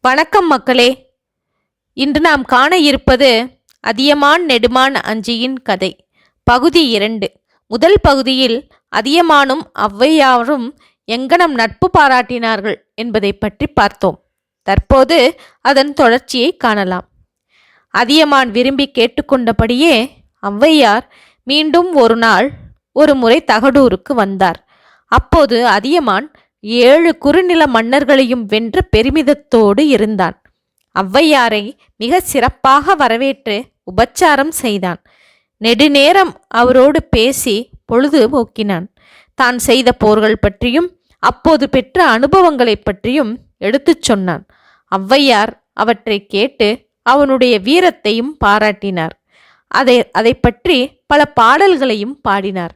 வணக்கம் மக்களே. இன்று நாம் காண இருப்பது அதியமான் நெடுமான் அஞ்சியின் கதை. பகுதி இரண்டு. முதல் பகுதியில் அதியமானும் ஔவையாரும் எங்கனம் நட்பு பாராட்டினார்கள் என்பதை பற்றி பார்த்தோம். தற்போது அதன் தொடர்ச்சியை காணலாம். அதியமான் விரும்பி கேட்டுக்கொண்டபடியே ஔவையார் மீண்டும் ஒரு நாள் ஒரு முறை தகடூருக்கு வந்தார். அப்போது அதியமான் ஏழு குறுநில மன்னர்களையும் வென்ற பெருமிதத்தோடு இருந்தான். ஔவையாரை மிக சிறப்பாக வரவேற்று உபச்சாரம் செய்தான். நெடுநேரம் அவரோடு பேசி பொழுது போக்கினான். தான் செய்த போர்கள் பற்றியும் அப்போது பெற்ற அனுபவங்களைப் பற்றியும் எடுத்துச் சொன்னான். ஔவையார் அவற்றை கேட்டு அவனுடைய வீரத்தையும் பாராட்டினார். அதை அதை பற்றி பல பாடல்களையும் பாடினார்.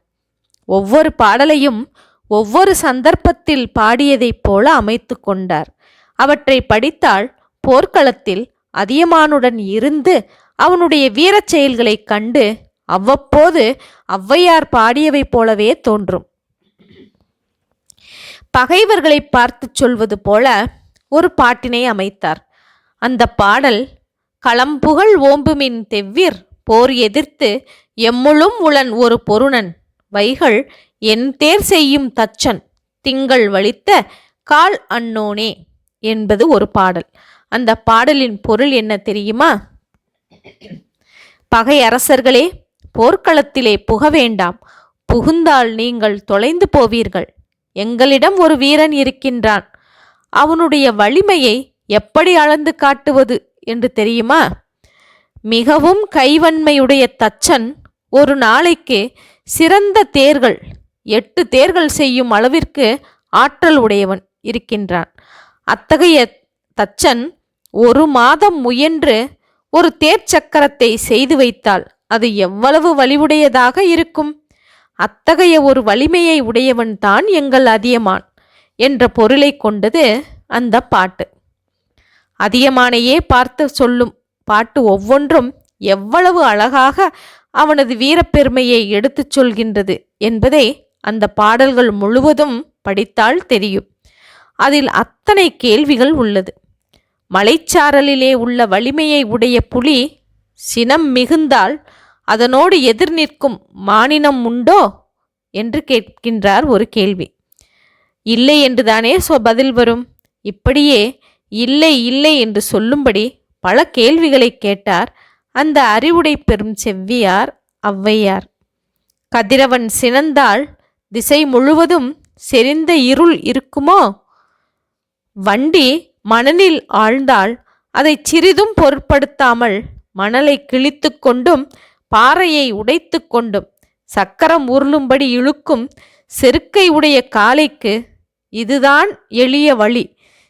ஒவ்வொரு பாடலையும் ஒவ்வொரு சந்தர்ப்பத்தில் பாடியதைப் போல அமைத்து கொண்டார். அவற்றை படித்தால் போர்க்களத்தில் அதியமானுடன் இருந்து அவனுடைய வீரச் செயல்களைக் கண்டு அவ்வப்போது ஔவையார் பாடியவை போலவே தோன்றும். பகைவர்களை பார்த்து சொல்வது போல ஒரு பாட்டினை அமைத்தார். அந்த பாடல் களம்புகழ் ஓம்புமின் தெவ்விர் போர் எதிர்த்து எம்முளும் உளன் ஒரு பொருணன் வைகள் என் தேர் செய்யும் தச்சன் திங்கள் வலித்த கால் அன்னோனே என்பது ஒரு பாடல். அந்த பாடலின் பொருள் என்ன தெரியுமா? பகை அரசர்களே போர்க்களத்திலே புக வேண்டாம். புகுந்தால் நீங்கள் தொலைந்து போவீர்கள். எங்களிடம் ஒரு வீரன் இருக்கின்றான். அவனுடைய வலிமையை எப்படி அளந்து காட்டுவது என்று தெரியுமா? மிகவும் கைவன்மையுடைய தச்சன் ஒரு நாளைக்கு சிறந்த தேர்கள் எட்டு தேர்கள் செய்யும் அளவிற்கு ஆற்றல் உடையவன் இருக்கின்றான். அத்தகைய தச்சன் ஒரு மாதம் முயன்று ஒரு தேர் சக்கரத்தை செய்து வைத்தால் அது எவ்வளவு வலிவுடையதாக இருக்கும்? அத்தகைய ஒரு வலிமையை உடையவன் தான் எங்கள் அதியமான் என்ற பொருளை கொண்டது அந்த பாட்டு. அதியமானையே பார்த்து சொல்லும் பாட்டு ஒவ்வொன்றும் எவ்வளவு அழகாக அவனது வீரப்பெருமையை எடுத்துச் சொல்கின்றது என்பதை அந்த பாடல்கள் முழுவதும் படித்தால் தெரியும். அதில் அத்தனை கேள்விகள் உள்ளது. மலைச்சாரலிலே உள்ள வலிமையை உடைய புலி சினம் மிகுந்தால் அதனோடு எதிர் நிற்கும் மானினம் உண்டோ? என்று கேட்கின்றார் ஒரு கேள்வி. இல்லை என்றுதானே சொ பதில் வரும். இப்படியே இல்லை இல்லை என்று சொல்லும்படி பல கேள்விகளை கேட்டார். அந்த அறிவுடை பெறும் செவ்வியார் ஔவையார். கதிரவன் சினந்தால் திசை முழுவதும் செறிந்த இருள் இருக்குமோ? வண்டி மணலில் ஆழ்ந்தால் அதை சிறிதும் பொருட்படுத்தாமல் மணலை கிழித்து கொண்டும் பாறையை உடைத்து கொண்டும் சக்கரம் உருளும்படி இழுக்கும் செருக்கை உடைய காலைக்கு இதுதான் எளிய வழி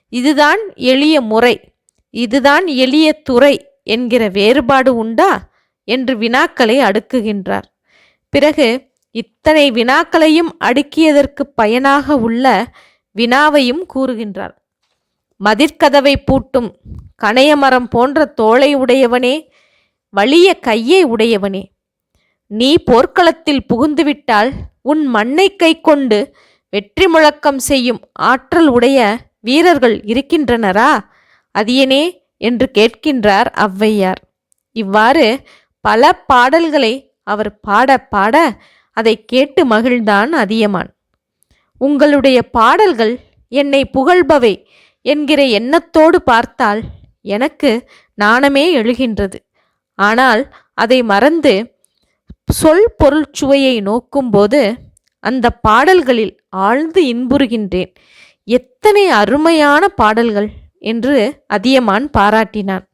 இதுதான் எளிய முறை இதுதான் எளிய துறை என்கிற வேறுபாடு உண்டா? என்று வினாக்களை அடுக்குகின்றார். பிறகு இத்தனை வினாக்களையும் அடுக்கியதற்கு பயனாக உள்ள வினாவையும் கூறுகின்றார். மதிர்கதவை பூட்டும் கணையமரம் போன்ற தோளை உடையவனே வலிய கையை உடையவனே நீ போர்க்களத்தில் புகுந்துவிட்டால் உன் மண்ணை கை கொண்டு வெற்றி முழக்கம் செய்யும் ஆற்றல் உடைய வீரர்கள் இருக்கின்றனரா? அதியனே என்று கேட்கின்றார் ஔவையார். இவ்வாறு பல பாடல்களை அவர் பாட பாட அதை கேட்டு மகிழ்ந்தான் அதியமான். உங்களுடைய பாடல்கள் என்னை புகழ்பவை என்கிற எண்ணத்தோடு பார்த்தால் எனக்கு நாணமே எழுகின்றது. ஆனால் அதை மறந்து சொல் பொருள் சுவையை நோக்கும்போது அந்த பாடல்களில் ஆழ்ந்து இன்புறுகின்றேன். எத்தனை அருமையான பாடல்கள் என்று அதியமான் பாராட்டினான்.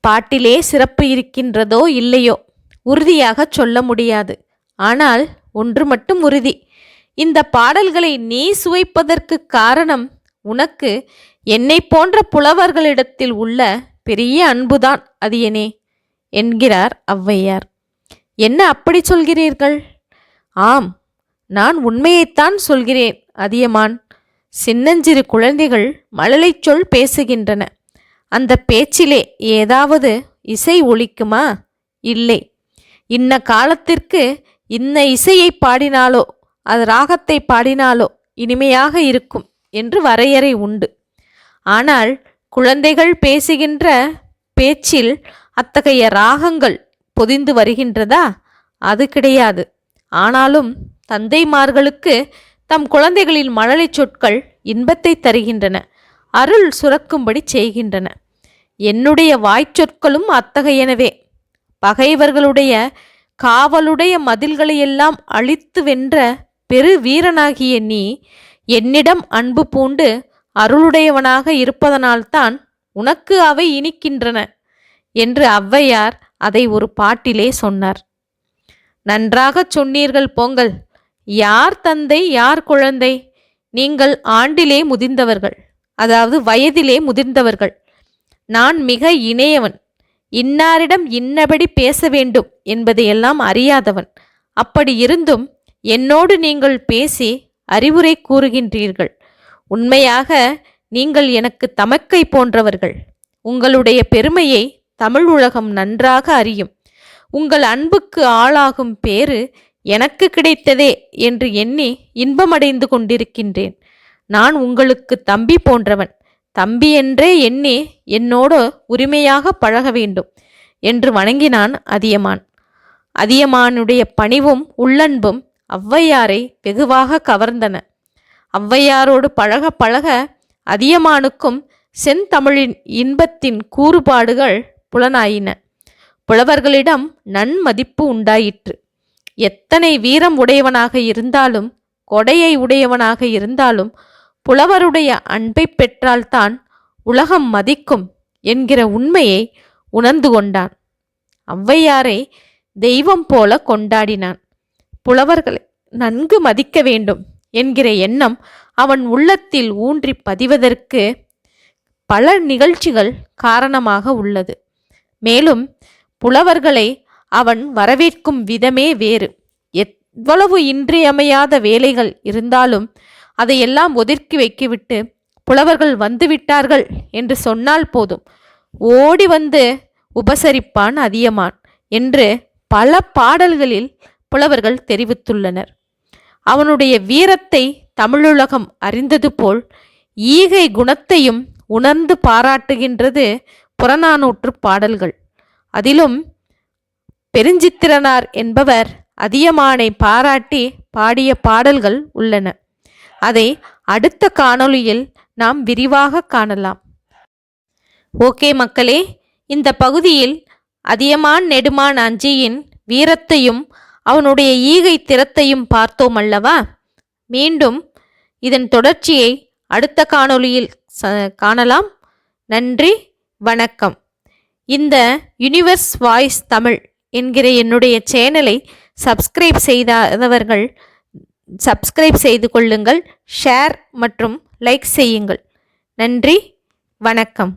பாட்டிலே சிறப்பு இருக்கின்றதோ இல்லையோ? உறுதியாக சொல்ல முடியாது. ஆனால் ஒன்று மட்டும் உறுதி. இந்த பாடல்களை நீ சுவைப்பதற்கு காரணம் உனக்கு என்னை போன்ற புலவர்களிடத்தில் உள்ள பெரிய அன்புதான் அதியனே என்கிறார் ஔவையார். என்ன அப்படி சொல்கிறீர்கள்? ஆம் நான் உண்மையைத்தான் சொல்கிறேன் அதியமான் சின்னஞ்சிறு குழந்தைகள் மழலைச் சொல் பேசுகின்றன. அந்த பேச்சிலே ஏதாவது இசை ஒழிக்குமா இல்லை. இன்ன காலத்திற்கு இன்ன இசையை பாடினாலோ அது ராகத்தை பாடினாலோ இனிமையாக இருக்கும் என்று வரையறை உண்டு. ஆனால் குழந்தைகள் பேசுகின்ற பேச்சில் அத்தகைய ராகங்கள் பொதிந்து வருகின்றதா? அது கிடையாது. ஆனாலும் தந்தைமார்களுக்கு தம் குழந்தைகளின் மழலை சொற்கள் இன்பத்தை தருகின்றன அருள் சுரக்கும்படி செய்கின்றன. என்னுடைய வாய்ச்சொற்களும் அத்தகையனவே. பகைவர்களுடைய காவலுடைய மதில்களையெல்லாம் அழித்து வென்ற பெரு வீரனாகிய நீ என்னிடம் அன்பு பூண்டு அருளுடையவனாக இருப்பதனால்தான் உனக்கு அவை இனிக்கின்றன என்று ஔவையார் அதை ஒரு பாட்டிலே சொன்னார். நன்றாகச் சொன்னீர்கள் போங்கள். யார் தந்தை யார் குழந்தை? நீங்கள் ஆண்டிலே முதிர்ந்தவர்கள். அதாவது வயதிலே முதிர்ந்தவர்கள். நான் மிக இணையவன். இன்னாரிடம் இன்னபடி பேச வேண்டும் என்பதையெல்லாம் அறியாதவன். அப்படி இருந்தும் என்னோடு நீங்கள் பேசி அறிவுரை கூறுகின்றீர்கள். உண்மையாக நீங்கள் எனக்கு தமக்கை போன்றவர்கள். உங்களுடைய பெருமையை தமிழ் உலகம் நன்றாக அறியும். உங்கள் அன்புக்கு ஆளாகும் பேறு எனக்கு கிடைத்ததே என்று எண்ணி இன்பமடைந்து கொண்டிருக்கின்றேன். நான் உங்களுக்கு தம்பி போன்றவன். தம்பி என்றே எண்ணி என்னோடு உரிமையாக பழக வேண்டும் என்று வணங்கினான் அதியமான். அதியமானுடைய பணிவும் உள்ளன்பும் ஔவையாரை வெகுவாக கவர்ந்தன. ஔவையாரோடு பழக பழக அதியமானுக்கும் செந்தமிழின் இன்பத்தின் கூறுபாடுகள் புலனாயின. புலவர்களிடம் நன்மதிப்பு உண்டாயிற்று. எத்தனை வீரம் உடையவனாக இருந்தாலும் கொடையை உடையவனாக இருந்தாலும் புலவருடைய அன்பை பெற்றால்தான் உலகம் மதிக்கும் என்கிற உண்மையை உணர்ந்து கொண்டான். ஔவையாரை தெய்வம் போல கொண்டாடினான். புலவர்களை நன்கு மதிக்க வேண்டும் என்கிற எண்ணம் அவன் உள்ளத்தில் ஊன்றி பதிவதற்கு பல நிகழ்ச்சிகள் காரணமாக உள்ளது. மேலும் புலவர்களை அவன் வரவேற்கும் விதமே வேறு. எவ்வளவு இன்றியமையாத வேலைகள் இருந்தாலும் அதையெல்லாம் ஒதுக்கி வைக்கிவிட்டு புலவர்கள் வந்துவிட்டார்கள் என்று சொன்னால் போதும். ஓடி வந்து உபசரிப்பான் அதியமான் என்று பல பாடல்களில் புலவர்கள் தெரிவித்துள்ளனர். அவனுடைய வீரத்தை தமிழுலகம் அறிந்தது போல் ஈகை குணத்தையும் உணர்ந்து பாராட்டுகின்றது புறநானூற்று பாடல்கள். அதிலும் பெருஞ்சித்திரனார் என்பவர் அதியமானை பாராட்டி பாடிய பாடல்கள் உள்ளன. அதை அடுத்த காணொளியில் நாம் விரிவாக காணலாம். ஓகே மக்களே இந்த பகுதியில் அதியமான் நெடுமான் அஞ்சியின் வீரத்தையும் அவனுடைய ஈகை திறத்தையும் பார்த்தோம் அல்லவா? மீண்டும் இதன் தொடர்ச்சியை அடுத்த காணொளியில் காணலாம். நன்றி வணக்கம். இந்த யுனிவர்ஸ் வாய்ஸ் தமிழ் என்கிற என்னுடைய சேனலை சப்ஸ்கிரைப் செய்தாதவர்கள் சப்ஸ்கிரைப் செய்து கொள்ளுங்கள் ஷேர் மற்றும் லைக் செய்யுங்கள். நன்றி வணக்கம்.